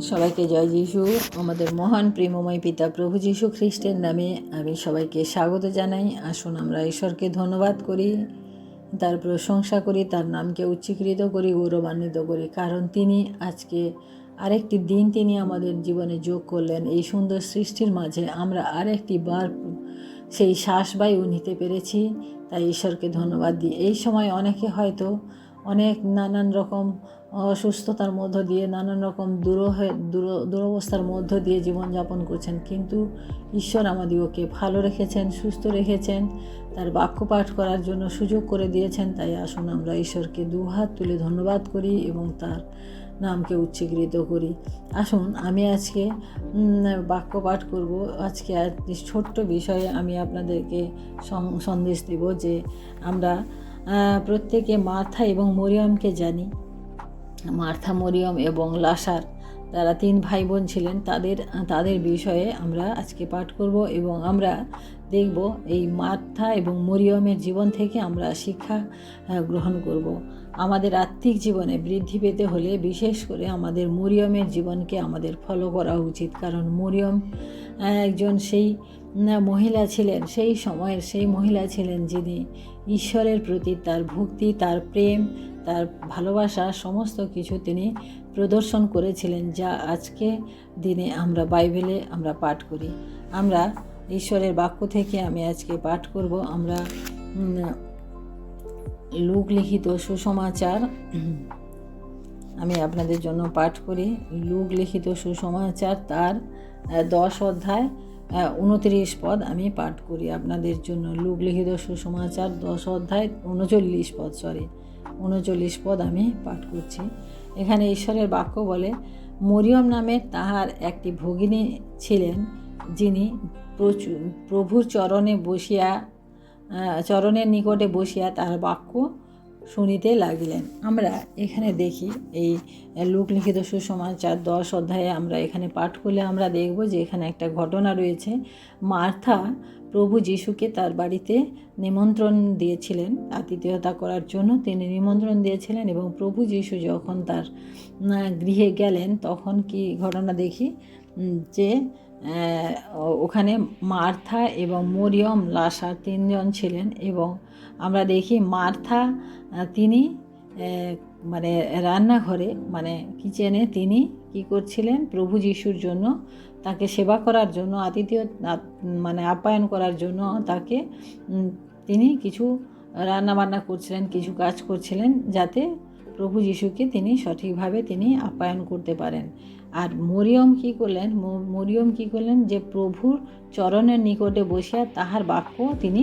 সবাইকে জয় যিশু। আমাদের মহান প্রেমময় পিতা প্রভু যিশু খ্রিস্টের নামে আমি সবাইকে স্বাগত জানাই। আসুন আমরা ঈশ্বরকে ধন্যবাদ করি। তার প্রশংসা করি, তার নামকে উচ্চীকৃত করি, গৌরবান্বিত করি। কারণ তিনি আজকে আরেকটি দিন তিনি আমাদের জীবনে যোগ করলেন। এই সুন্দর সৃষ্টির মাঝে আমরা আরেকটি বার সেই শ্বাসবায়ু নিতে পেরেছি। তাই ঈশ্বরকে ধন্যবাদ দিই। এই সময় অনেকে হয়তো অনেক নানান রকম অসুস্থতার মধ্য দিয়ে, নানান রকম দুরহ, দূর, দুরবস্থার মধ্য দিয়ে জীবনযাপন করছেন। কিন্তু ঈশ্বর আমাদিগকে ভালো রেখেছেন, সুস্থ রেখেছেন, তার বাক্য পাঠ করার জন্য সুযোগ করে দিয়েছেন। তাই আসুন আমরা ঈশ্বরকে দুহাত তুলে ধন্যবাদ করি এবং তার নামকে উচ্চীকৃত করি। আসুন, আমি আজকে বাক্য পাঠ করব। আজকে ছোট্ট বিষয়ে আমি আপনাদেরকে সন্দেশ দেব যে আমরা প্রত্যেকে মার্থা এবং মরিয়মকে জানি। মার্থা, মরিয়ম এবং লাসার তারা তিন ভাই বোন ছিলেন। তাদের তাদের বিষয়ে আমরা আজকে পাঠ করব এবং আমরা দেখব এই মার্থা এবং মরিয়মের জীবন থেকে আমরা শিক্ষা গ্রহণ করব। আমাদের আত্মিক জীবনে বৃদ্ধি পেতে হলে বিশেষ করে আমাদের মরিয়মের জীবনকে আমাদের ফলো করা উচিত। কারণ মরিয়ম একজন সেই মহিলা ছিলেন, সেই সময়ের সেই মহিলা ছিলেন যিনি ঈশ্বরের প্রতি তার ভক্তি, তার প্রেম, তার ভালোবাসা, সমস্ত কিছু তিনি প্রদর্শন করেছিলেন, যা আজকে দিনে আমরা বাইবেলে আমরা পাঠ করি। আমরা ঈশ্বরের বাক্য থেকে আমি আজকে পাঠ করব। আমরা লিখিত সুসমাচার, আমি আপনাদের জন্য পাঠ করি। লিখিত সুসমাচার তার দশ অধ্যায় উনত্রিশ পদ আমি পাঠ করি আপনাদের জন্য। লুক লিখিত সুসমাচার দশ অধ্যায় উনচল্লিশ পদ সরি উনচল্লিশ পদ আমি পাঠ করছি। এখানে ঈশ্বরের বাক্য বলে, মরিয়ম নামের তাহার একটি ভগিনী ছিলেন যিনি প্রচুর প্রভুর চরণে বসিয়া চরণের নিকটে বসিয়া তার বাক্য শুনিতে লাগিলেন। আমরা এখানে দেখি এই লোকলিখিত সুসমাচার দশ অধ্যায়ে আমরা এখানে পাঠ করলে আমরা দেখব যে এখানে একটা ঘটনা রয়েছে। মার্থা প্রভু যিশুকে তার বাড়িতে নিমন্ত্রণ দিয়েছিলেন। আতিথেয়তা করার জন্য তিনি নিমন্ত্রণ দিয়েছিলেন এবং প্রভু যিশু যখন তার গৃহে গেলেন তখন কি ঘটনা দেখি? যে ওখানে মার্থা এবং মরিয়ম লাসা তিনজন ছিলেন এবং আমরা দেখি মার্থা তিনি মানে রান্নাঘরে মানে কিচেনে তিনি কি করছিলেন? প্রভু যিশুর জন্য তাকে সেবা করার জন্য, আতিথেয় মানে আপ্যায়ন করার জন্য তাকে তিনি কিছু রান্না বান্না করছিলেন, কিছু কাজ করছিলেন যাতে প্রভু যিশুকে তিনি সঠিকভাবে তিনি আপ্যায়ন করতে পারেন। আর মরিয়ম কি করলেন? মরিয়ম কি করলেন? যে প্রভুর চরণের নিকটে বসিয়া তাহার বাক্য তিনি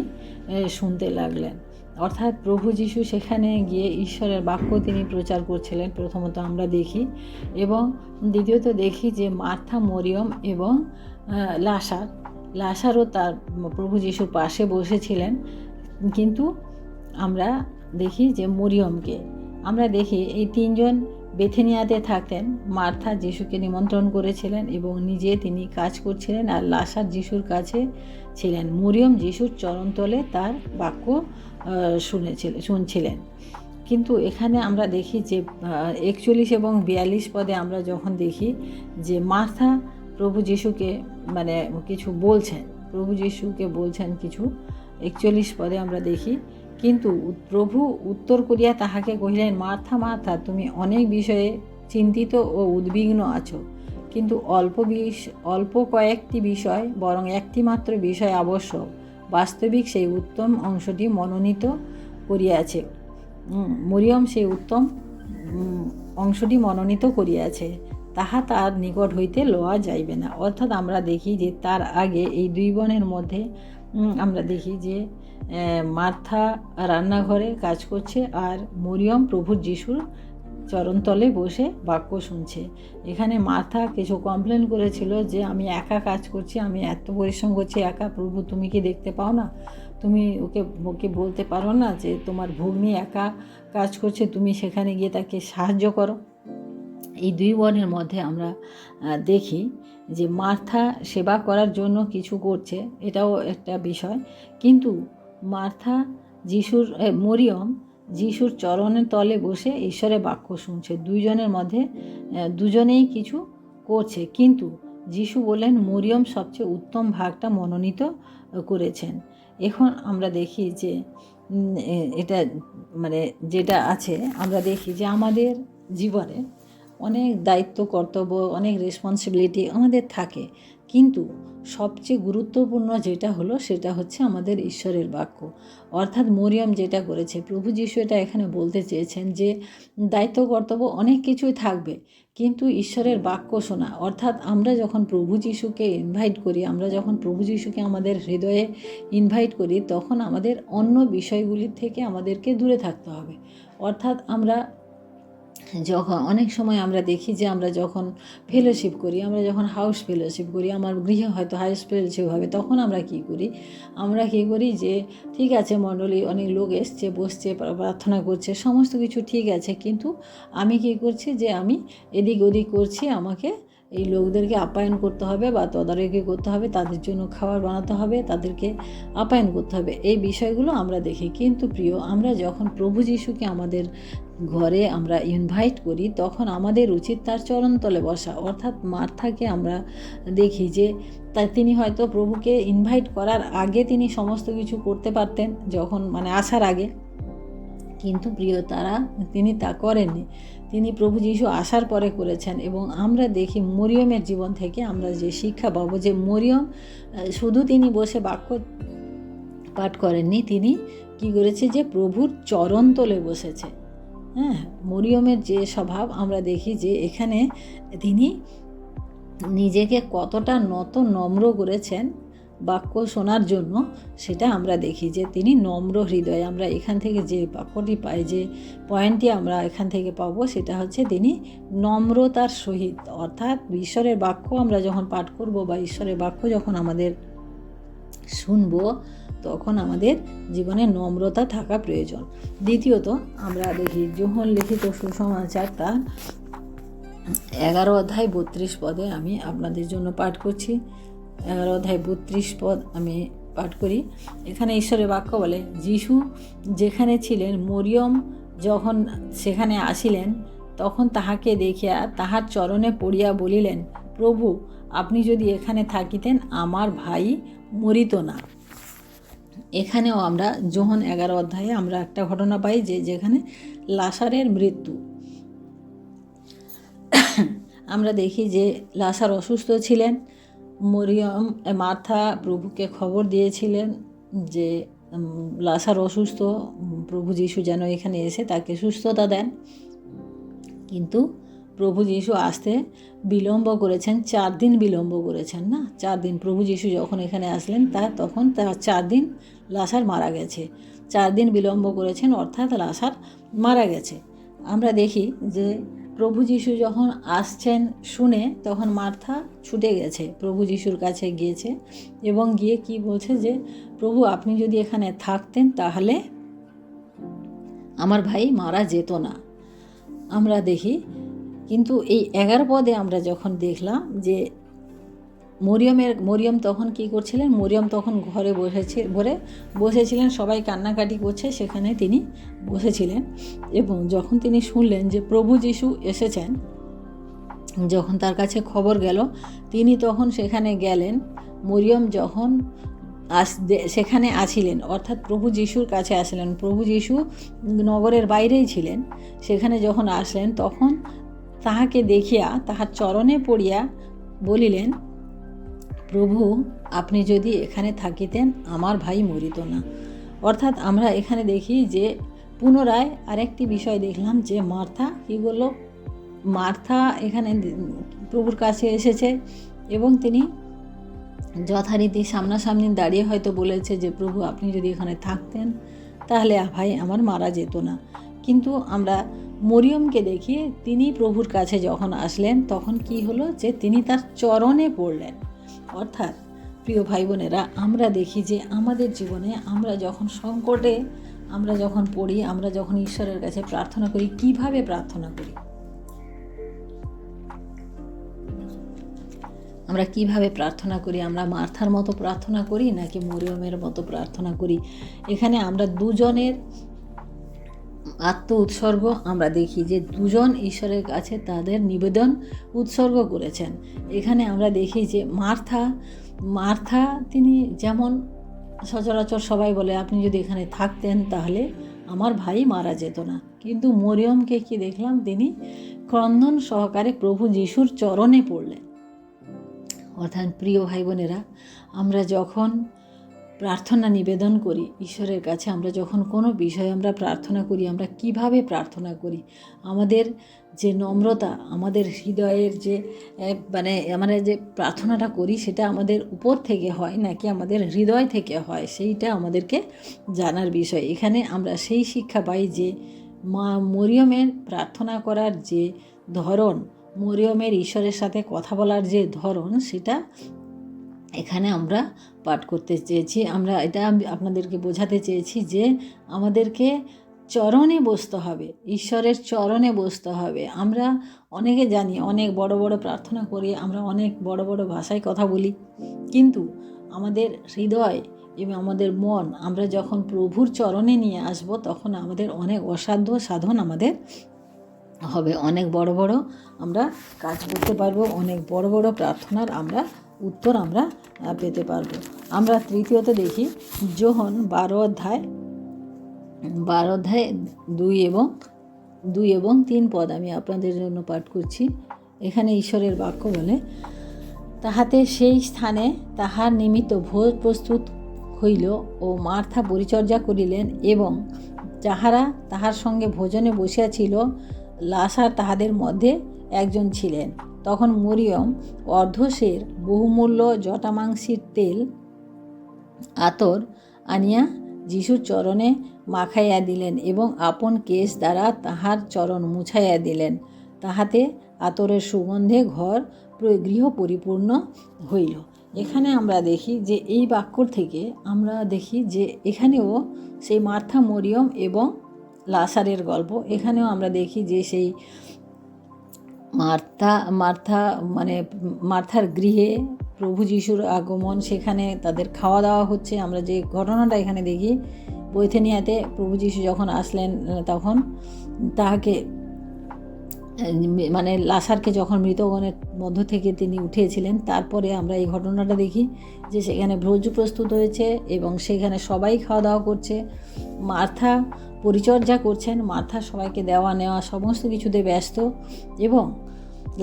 শুনতে লাগলেন। অর্থাৎ প্রভু যিশু সেখানে গিয়ে ঈশ্বরের বাক্য তিনি প্রচার করছিলেন, প্রথমত আমরা দেখি। এবং দ্বিতীয়ত দেখি যে মার্থা মরিয়ম এবং লাসার, লাসারও তার প্রভু যিশুর পাশে বসেছিলেন। কিন্তু আমরা দেখি যে মরিয়মকে, আমরা দেখি এই তিনজন বেথেনিয়াতে থাকতেন। মার্থা যিশুকে নিমন্ত্রণ করেছিলেন এবং নিজে তিনি কাজ করছিলেন আর লাসার যিশুর কাছে ছিলেন। মরিয়ম যিশুর চরণতলে তার বাক্য শুনেছিলেন শুনছিলেন। কিন্তু এখানে আমরা দেখি যে একচল্লিশ এবং বিয়াল্লিশ পদে আমরা যখন দেখি যে মার্থা প্রভু যিশুকে মানে কিছু বলছেন, প্রভু যিশুকে বলছেন কিছু, একচল্লিশ পদে আমরা দেখি, কিন্তু প্রভু উত্তর করিয়া তাহাকে কহিলেন, মার্থা মার্থা, তুমি অনেক বিষয়ে চিন্তিত ও উদ্বিগ্ন আছো, কিন্তু অল্প বিষ অল্প কয়েকটি বিষয় বরং একটি মাত্র বিষয় আবশ্যক। বাস্তবিক সেই উত্তম অংশটি মনোনীত করিয়াছে। মরিয়ম সেই উত্তম অংশটি মনোনীত করিয়াছে। তাহা তার নিকট হইতে লওয়া যাইবে না। অর্থাৎ আমরা দেখি যে তার আগে এই দুই বোনের মধ্যে আমরা দেখি যে মার্থা রান্নাঘরে কাজ করছে আর মরিয়ম প্রভুর যিশুর চরণতলে বসে বাক্য শুনছে। এখানে মাথা কিছু কমপ্লেন করেছিল যে, আমি একা কাজ করছি, আমি এত পরিশ্রম করছি একা। প্রভু, তুমি কি দেখতে পাও না? তুমি ওকে ওকে বলতে পারো না যে, তোমার ভগ্নি একা কাজ করছে, তুমি সেখানে গিয়ে তাকে সাহায্য করো? এই দুই বর্ণের মধ্যে আমরা দেখি যে, মার্থা সেবা করার জন্য কিছু করছে, এটাও একটা বিষয়। কিন্তু মার্থা, যিশুর মরিয়ম যিশুর চরণের তলে বসে ঈশ্বরের বাক্য শুনছে। দুইজনের মধ্যে দুজনেই কিছু করছে। কিন্তু যিশু বললেন, মরিয়ম সবচেয়ে উত্তম ভাগটা মনোনীত করেছেন। এখন আমরা দেখি যে এটা মানে যেটা আছে, আমরা দেখি যে আমাদের জীবনে অনেক দায়িত্ব, কর্তব্য, অনেক রেসপন্সিবিলিটি আমাদের থাকে। কিন্তু সবচেয়ে গুরুত্বপূর্ণ যেটা হলো সেটা হচ্ছে আমাদের ঈশ্বরের বাক্য। অর্থাৎ মরিয়ম যেটা করেছে, প্রভু যিশু এটা এখানে বলতে চেয়েছেন যে, দায়িত্ব, কর্তব্য অনেক কিছুই থাকবে, কিন্তু ঈশ্বরের বাক্য শোনা। অর্থাৎ আমরা যখন প্রভু যিশুকে ইনভাইট করি, আমরা যখন প্রভু যিশুকে আমাদের হৃদয়ে ইনভাইট করি, তখন আমাদের অন্য বিষয়গুলির থেকে আমাদেরকে দূরে থাকতে হবে। অর্থাৎ আমরা যখন অনেক সময় আমরা দেখি যে আমরা যখন ফেলোশিপ করি, আমরা যখন হাউস ফেলোশিপ করি, আমার গৃহে হয়তো হাউস ফেলোশিপ হবে, তখন আমরা কি করি? আমরা কি করি যে, ঠিক আছে মণ্ডলী, অনেক লোক এসছে, বসছে প্রার্থনা করছে, সমস্ত কিছু ঠিক আছে, কিন্তু আমি কি করছি যে, আমি এদিক ওদিক করছি, আমাকে এই লোকদেরকে আপ্যায়ন করতে হবে বা তদারকি করতে হবে, তাদের জন্য খাবার বানাতে হবে, তাদেরকে আপ্যায়ন করতে হবে। এই বিষয়গুলো আমরা দেখি। কিন্তু প্রিয়, আমরা যখন প্রভু যিশুকে আমাদের ঘরে আমরা ইনভাইট করি, তখন আমাদের উচিত তার চরণতলে বসা। অর্থাৎ মার্থাকে আমরা দেখি যে, তা তিনি হয়তো প্রভুকে ইনভাইট করার আগে তিনি সমস্ত কিছু করতে পারতেন, যখন মানে আসার আগে। কিন্তু প্রিয়, তারা তিনি তা করেননি। তিনি প্রভু যিশু আসার পরে করেছেন এবং আমরা দেখি মরিয়মের জীবন থেকে আমরা যে শিক্ষা পাবো যে মরিয়ম শুধু তিনি বসে বাক্য পাঠ করেননি, তিনি কি করেছে যে প্রভুর চরণ তলে বসেছে। হ্যাঁ মরিয়মের যে স্বভাব, আমরা দেখি যে এখানে তিনি নিজেকে কতটা নত, নম্র করেছেন বাক্য শোনার জন্য, সেটা আমরা দেখি যে তিনি নম্র হৃদয় আমরা এখান থেকে যে বাক্যটি পাই, যে পয়েন্টটি আমরা এখান থেকে পাবো, সেটা হচ্ছে তিনি নম্রতার সহিত। অর্থাৎ ঈশ্বরের বাক্য আমরা যখন পাঠ করব বা ঈশ্বরের বাক্য যখন আমাদের শুনব তখন আমাদের জীবনে নম্রতা থাকা প্রয়োজন। দ্বিতীয়ত, আমরা দেখি যোহন লিখিত সুসমাচার তার এগারো অধ্যায় বত্রিশ পদে আমি আপনাদের জন্য পাঠ করছি। এগারো অধ্যায় বত্রিশ পদ আমি পাঠ করি। এখানে ঈশ্বরের বাক্য বলে, যিশু যেখানে ছিলেন, মরিয়ম যখন সেখানে আসিলেন, তখন তাহাকে দেখিয়া তাহার চরণে পড়িয়া বলিলেন, প্রভু, আপনি যদি এখানে থাকিতেন, আমার ভাই মরিত না। এখানেও আমরা যোহন এগারো অধ্যায়ে আমরা একটা ঘটনা পাই যে যেখানে লাসারের মৃত্যু। আমরা দেখি যে লাসার অসুস্থ ছিলেন, মরিয়ম, মার্থা প্রভুকে খবর দিয়েছিলেন যে লাসার অসুস্থ, প্রভু যিশু যেন এখানে এসে তাকে সুস্থতা দেন। কিন্তু প্রভু যিশু আসতে বিলম্ব করেছেন, চার দিন বিলম্ব করেছেন না? চার দিন প্রভু যিশু যখন এখানে আসলেন, তা তখন তার চার দিন লাসার মারা গেছে। চার দিন বিলম্ব করেছেন, অর্থাৎ লাসার মারা গেছে। আমরা দেখি যে প্রভু যিশু যখন আসছেন শুনে তখন মার্থা ছুটে গেছে, প্রভু যিশুর কাছে গিয়েছে এবং গিয়ে কি বলছে যে, প্রভু, আপনি যদি এখানে থাকতেন তাহলে আমার ভাই মারা যেত না। আমরা দেখি কিন্তু এই এগারো পদে আমরা যখন দেখলাম যে মরিয়মের, মরিয়ম তখন কি করছিলেন? মরিয়ম তখন ঘরে বসেছে ভরে বসেছিলেন, সবাই কান্নাকাটি করছে, সেখানে তিনি বসেছিলেন এবং যখন তিনি শুনলেন যে প্রভু যিশু এসেছেন, যখন তার কাছে খবর গেল, তিনি তখন সেখানে গেলেন। মরিয়ম যখন আস, সেখানে আছিলেন, অর্থাৎ প্রভু যিশুর কাছে আসলেন। প্রভু যিশু নগরের বাইরেই ছিলেন, সেখানে যখন আসলেন, তখন তাহাকে দেখিয়া তাহার চরণে পড়িয়া বলিলেন, প্রভু, আপনি যদি এখানে থাকিতেন, আমার ভাই মরিত না। অর্থাৎ আমরা এখানে দেখি যে পুনরায় আরেকটি বিষয় দেখলাম যে মার্থা কী করল মার্থা এখানে প্রভুর কাছে এসেছে এবং তিনি যথারীতি সামনাসামনি দাঁড়িয়ে হয়তো বলেছে যে, প্রভু, আপনি যদি এখানে থাকতেন, তাহলে ভাই আমার মারা যেত না। কিন্তু আমরা মরিয়মকে দেখি তিনি প্রভুর কাছে যখন আসলেন, তখন কি হলো যে তিনি তার চরণে পড়লেন। অর্থাৎ, প্রিয় ভাই বোনেরা আমরা দেখি যে আমাদের জীবনে আমরা যখন সংকটে, আমরা যখন পড়ি, আমরা যখন ঈশ্বরের কাছে প্রার্থনা করি, কীভাবে প্রার্থনা করি? আমরা কীভাবে প্রার্থনা করি? আমরা মার্থার মতো প্রার্থনা করি নাকি মরিয়মের মতো প্রার্থনা করি? এখানে আমরা দুজনের আত্ম উৎসর্গ। আমরা দেখি যে দুজন ঈশ্বরের কাছে তাদের নিবেদন উৎসর্গ করেছেন। এখানে আমরা দেখি যে মার্থা মার্থা তিনি যেমন সচরাচর সবাই বলে, আপনি যদি এখানে থাকতেন তাহলে আমার ভাই মারা যেত না। কিন্তু মরিয়মকে কি দেখলাম? তিনি ক্রন্দন সহকারে প্রভু যিশুর চরণে পড়লেন। অর্থাৎ প্রিয় ভাই বোনেরা আমরা যখন প্রার্থনা নিবেদন করি ঈশ্বরের কাছে। আমরা যখন কোনো বিষয়ে আমরা প্রার্থনা করি, আমরা কীভাবে প্রার্থনা করি? আমাদের যে নম্রতা, আমাদের হৃদয়ের যে মানে আমরা যে প্রার্থনাটা করি, সেটা আমাদের উপর থেকে হয় নাকি আমাদের হৃদয় থেকে হয়, সেইটা আমাদেরকে জানার বিষয়। এখানে আমরা সেই শিক্ষা পাই যে, মা মরিয়মের প্রার্থনা করার যে ধরন, মরিয়মের ঈশ্বরের সাথে কথা বলার যে ধরন, সেটা এখানে আমরা পাঠ করতে চেয়েছি। আমরা এটা আপনাদেরকে বোঝাতে চেয়েছি যে আমাদেরকে চরণে বসতে হবে, ঈশ্বরের চরণে বসতে হবে। আমরা অনেকে জানি, অনেক বড় বড় প্রার্থনা করি, আমরা অনেক বড় বড় ভাষায় কথা বলি। কিন্তু আমাদের হৃদয় এবং আমাদের মন, আমরা যখন প্রভুর চরণে নিয়ে আসব, তখন আমাদের অনেক অসাধ্য সাধন আমাদের হবে। অনেক বড় বড় আমরা কাজ করতে পারব, অনেক বড় বড় প্রার্থনার আমরা উত্তর আমরা পেতে পারব। আমরা তৃতীয়তে দেখি, যোহন বারো অধ্যায় বারো অধ্যায় দুই এবং দুই এবং তিন পদ আমি আপনাদের জন্য পাঠ করছি। এখানে ঈশ্বরের বাক্য বলে, তাহাতে সেই স্থানে তাহার নিমিত্ত ভোজ প্রস্তুত হইল ও মার্থা পরিচর্যা করিলেন এবং যাহারা তাহার সঙ্গে ভোজনে বসিয়াছিল লাসার তাহাদের মধ্যে একজন ছিলেন। তখন মরিয়ম অর্ধশের বহুমূল্য জটামাংসির তেল, আতর আনিয়া যিশুর চরণে মাখাইয়া দিলেন এবং আপন কেশ দ্বারা তাহার চরণ মুছাইয়া দিলেন। তাহাতে আতরের সুগন্ধে ঘর গৃহ পরিপূর্ণ হইল। এখানে আমরা দেখি যে এই বাক্যর থেকে আমরা দেখি যে এখানেও সেই মার্থা মরিয়ম এবং লাসারের গল্প। এখানেও আমরা দেখি যে সেই মার্থা মার্থা মানে মার্থার গৃহে প্রভু যিশুর আগমন, সেখানে তাদের খাওয়া দাওয়া হচ্ছে। আমরা যে ঘটনাটা এখানে দেখি, বৈথেনিয়াতে প্রভু যিশু যখন আসলেন, তখন তাহাকে মানে লাসারকে যখন মৃতগণের মধ্য থেকে তিনি উঠিয়েছিলেন, তারপরে আমরা এই ঘটনাটা দেখি যে সেখানে ভোজ প্রস্তুত হয়েছে এবং সেখানে সবাই খাওয়া দাওয়া করছে। মার্থা পরিচর্যা করছেন, মার্থা সবাইকে দেওয়া নেওয়া সমস্ত কিছুতে ব্যস্ত এবং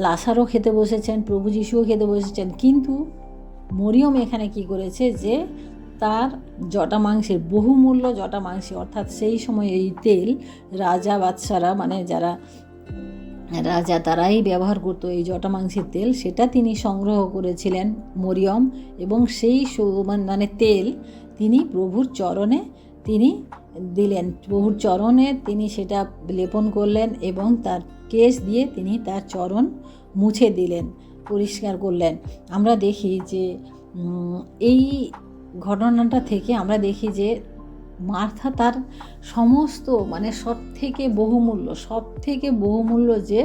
লাসারও খেতে বসেছেন, প্রভু যিশুও খেতে বসেছেন, কিন্তু মরিয়ম এখানে কি করেছে যে তার জটা মাংসের বহুমূল্য জটা মাংসে, অর্থাৎ সেই সময় এই তেল রাজা, বাদশারা মানে যারা রাজা তারাই ব্যবহার করতো এই জটা মাংসের তেল, সেটা তিনি সংগ্রহ করেছিলেন মরিয়ম এবং সেই মানে তেল তিনি প্রভুর চরণে তিনি দিলেন। প্রভুর চরণে তিনি সেটা লেপন করলেন এবং তার কেশ দিয়ে তিনি তার চরণ মুছে দিলেন, পরিষ্কার করলেন। আমরা দেখি যে এই ঘটনাটা থেকে আমরা দেখি যে, মার্থা তার সমস্ত মানে সব থেকে বহুমূল্য সব থেকে বহুমূল্য যে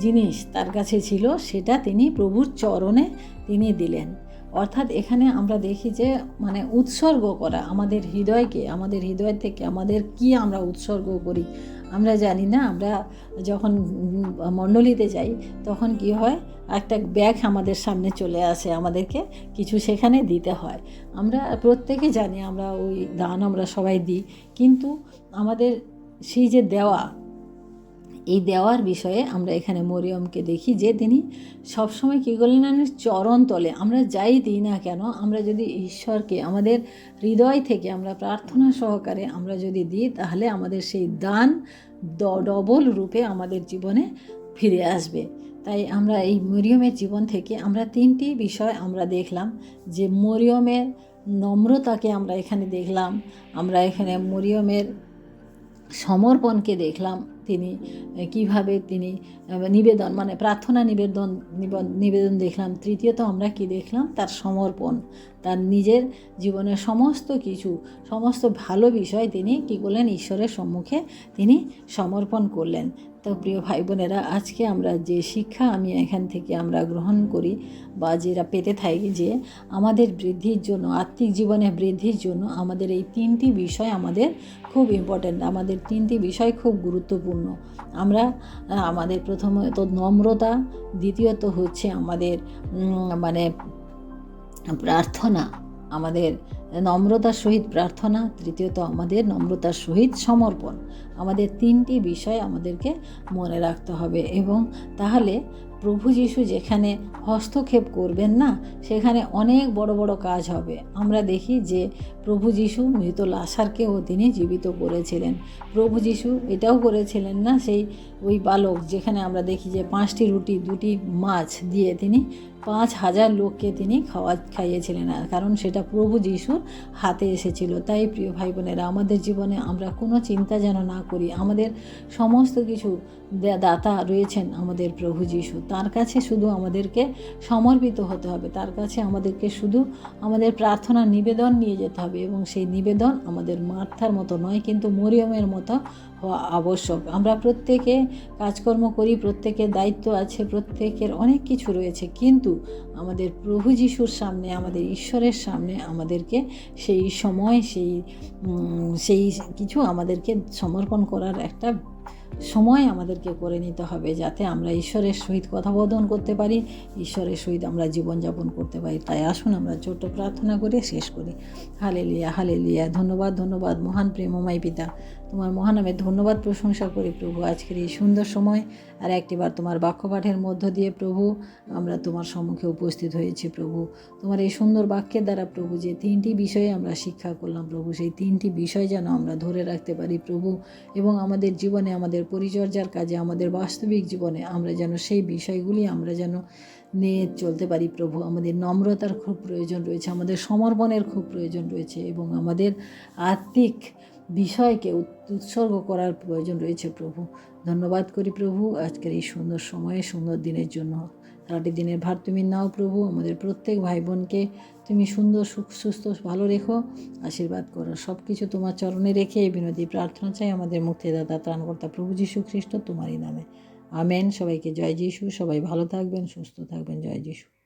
জিনিস তার কাছে ছিল, সেটা তিনি প্রভুর চরণে তিনি দিলেন। অর্থাৎ এখানে আমরা দেখি যে মানে উৎসর্গ করা, আমাদের হৃদয়কে, আমাদের হৃদয় থেকে আমাদের কি আমরা উৎসর্গ করি? আমরা জানি না, আমরা যখন মণ্ডলীতে যাই, তখন কি হয়? একটা ব্যাগ আমাদের সামনে চলে আসে, আমাদেরকে কিছু সেখানে দিতে হয়। আমরা প্রত্যেকে জানি আমরা ওই দান আমরা সবাই দিই, কিন্তু আমাদের সেই যে দেওয়া এই দেওয়ার বিষয়ে আমরা এখানে মরিয়মকে দেখি যে তিনি সবসময় কী করলেন না চরণ তলে। আমরা যাই দিই না কেন, আমরা যদি ঈশ্বরকে, আমাদের হৃদয় থেকে আমরা প্রার্থনা সহকারে আমরা যদি দিই, তাহলে আমাদের সেই দান ডবল রূপে আমাদের জীবনে ফিরে আসবে। তাই আমরা এই মরিয়মের জীবন থেকে আমরা তিনটি বিষয় আমরা দেখলাম, যে মরিয়মের নম্রতাকে আমরা এখানে দেখলাম, আমরা এখানে মরিয়মের সমর্পণকে দেখলাম তিনি কীভাবে তিনি নিবেদন মানে প্রার্থনা নিবেদন, নিব- নিবেদন দেখলাম। তৃতীয়ত আমরা কি দেখলাম? তার সমর্পণ। তার নিজের জীবনের সমস্ত কিছু, সমস্ত ভালো বিষয় তিনি কি করলেন? ঈশ্বরের সম্মুখে তিনি সমর্পণ করলেন। তো প্রিয় ভাই বোনেরা আজকে আমরা যে শিক্ষা আমি এখান থেকে আমরা গ্রহণ করি বা যেটা পেতে থাকি যে আমাদের বৃদ্ধির জন্য, আত্মিক জীবনে বৃদ্ধির জন্য আমাদের এই তিনটি বিষয় আমাদের খুব ইম্পর্ট্যান্ট আমাদের তিনটি বিষয় খুব গুরুত্বপূর্ণ। আমরা, আমাদের প্রথমত নম্রতা, দ্বিতীয়ত হচ্ছে আমাদের মানে প্রার্থনা, আমাদের নম্রতার সহিত প্রার্থনা, তৃতীয়ত আমাদের নম্রতার সহিত সমর্পণ। আমাদের তিনটি বিষয় আমাদেরকে মনে রাখতে হবে এবং তাহলে প্রভু যিশু যেখানে হস্তক্ষেপ করবেন না, সেখানে অনেক বড় বড় কাজ হবে। আমরা দেখি যে প্রভু যিশু মৃত লাসারকেও তিনি জীবিত করেছিলেন। প্রভু যিশু এটাও করেছিলেন না, সেই ওই বালক যেখানে আমরা দেখি যে পাঁচটি রুটি, দুটি মাছ দিয়ে তিনি পাঁচ হাজার লোককে তিনি খাওয়া, খাইয়েছিলেন কারণ সেটা প্রভু যিশুর হাতে এসেছিল। তাই প্রিয় ভাই বোনেরা আমাদের জীবনে আমরা কোনো চিন্তা যেন না করি। আমাদের সমস্ত কিছু দাতা রয়েছেন আমাদের প্রভু যিশু। তার কাছে শুধু আমাদেরকে সমর্পিত হতে হবে। তার কাছে আমাদেরকে শুধু আমাদের প্রার্থনা, নিবেদন নিয়ে যেতে হবে এবং সেই নিবেদন আমাদের মার্থার মতো নয়, কিন্তু মরিয়মের মতো হওয়া আবশ্যক। আমরা প্রত্যেকে কাজকর্ম করি, প্রত্যেকের দায়িত্ব আছে, প্রত্যেকের অনেক কিছু রয়েছে। কিন্তু আমাদের প্রভু যিশুর সামনে, আমাদের ঈশ্বরের সামনে আমাদেরকে সেই সময়, সেই সেই কিছু আমাদেরকে সমর্পণ করার একটা সময় আমাদেরকে করে নিতে হবে যাতে আমরা ঈশ্বরের সহিত কথাবোধন করতে পারি, ঈশ্বরের সহিত আমরা জীবনযাপন করতে পারি। তাই আসুন আমরা ছোট্ট প্রার্থনা করে শেষ করি। হালে লিয়া হালে লিয়া ধন্যবাদ ধন্যবাদ। মহান, প্রেমময় পিতা। তোমার মহানামে ধন্যবাদ প্রশংসা করি প্রভু। আজকের এই সুন্দর সময় আর একটিবার তোমার বাক্যপাঠের মধ্য দিয়ে প্রভু, আমরা তোমার সম্মুখে উপস্থিত হয়েছি প্রভু। তোমার এই সুন্দর বাক্যের দ্বারা প্রভু, যে তিনটি বিষয়ে আমরা শিক্ষা করলাম প্রভু, সেই তিনটি বিষয় যেন আমরা ধরে রাখতে পারি প্রভু। এবং আমাদের জীবনে, আমাদের পরিচর্যার কাজে, আমাদের বাস্তবিক জীবনে আমরা যেন সেই বিষয়গুলি আমরা যেন নিয়ে চলতে পারি প্রভু। আমাদের নম্রতার খুব প্রয়োজন রয়েছে, আমাদের সমর্পণের খুব প্রয়োজন রয়েছে এবং আমাদের আত্মিক বিষয়কে উৎ- উৎসর্গ করার প্রয়োজন রয়েছে প্রভু। ধন্যবাদ করি প্রভু। আজকের এই সুন্দর সময়ে, সুন্দর দিনের জন্য। সারাটি দিনের ভার তুমি নাও প্রভু। আমাদের প্রত্যেক ভাই বোনকে তুমি সুন্দর, সুখ, সুস্থ, ভালো রেখো। আশীর্বাদ করো। সব কিছু তোমার চরণে রেখে এই বিনতি প্রার্থনা চাই আমাদের মুক্তিদাতা ত্রাণকর্তা প্রভু যীশু খ্রিস্ট তোমারই নামে। আমেন। সবাইকে জয় যিশু। সবাই ভালো থাকবেন, সুস্থ থাকবেন। জয় যিশু।